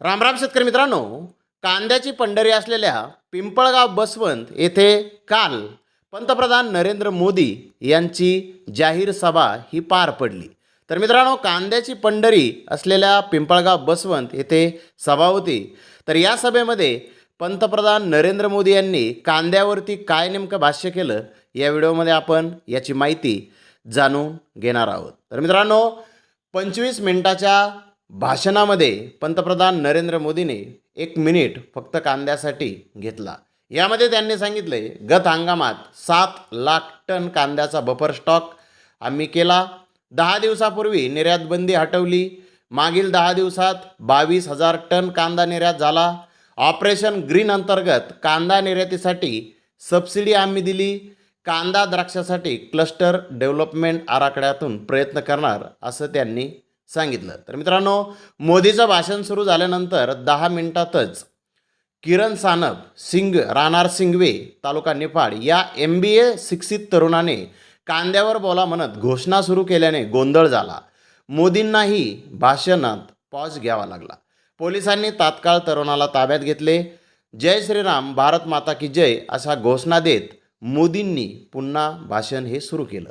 रामराम शेतकरी मित्रांनो कांद्याची पंढरी असलेल्या पिंपळगाव बसवंत येथे काल पंतप्रधान नरेंद्र मोदी यांची जाहीर सभा ही पार पडली. तर मित्रांनो कांद्याची पंढरी असलेल्या पिंपळगाव बसवंत येथे सभा होती. तर या सभेमध्ये पंतप्रधान नरेंद्र मोदी यांनी कांद्यावरती काय नेमकं भाष्य केलं या व्हिडिओमध्ये आपण याची माहिती जाणून घेणार आहोत. तर मित्रांनो पंचवीस मिनिटाच्या भाषणामध्ये पंतप्रधान नरेंद्र मोदीने एक मिनिट फक्त कांद्यासाठी घेतला. यामध्ये त्यांनी सांगितले गत हंगामात सात लाख टन कांद्याचा बफर स्टॉक आम्ही केला. दहा दिवसापूर्वी निर्यातबंदी हटवली. मागील दहा दिवसात बावीस हजार टन कांदा निर्यात झाला. ऑपरेशन ग्रीन अंतर्गत कांदा निर्यातीसाठी सबसिडी आम्ही दिली. कांदा द्राक्षासाठी क्लस्टर डेव्हलपमेंट आराखड्यातून प्रयत्न करणार असं त्यांनी सांगितलं. तर मित्रांनो मोदीचं भाषण सुरू झाल्यानंतर दहा मिनिटातच किरण सानप सिंग राहणार सिंगवे तालुका निफाड या एम बी ए शिक्षित तरुणाने कांद्यावर बोला म्हणत घोषणा सुरू केल्याने गोंधळ झाला. मोदींनाही भाषणात पॉज घ्यावा लागला. पोलिसांनी तात्काळ तरुणाला ताब्यात घेतले. जय श्रीराम भारत माता की जय अशा घोषणा देत मोदींनी पुन्हा भाषण हे सुरू केलं.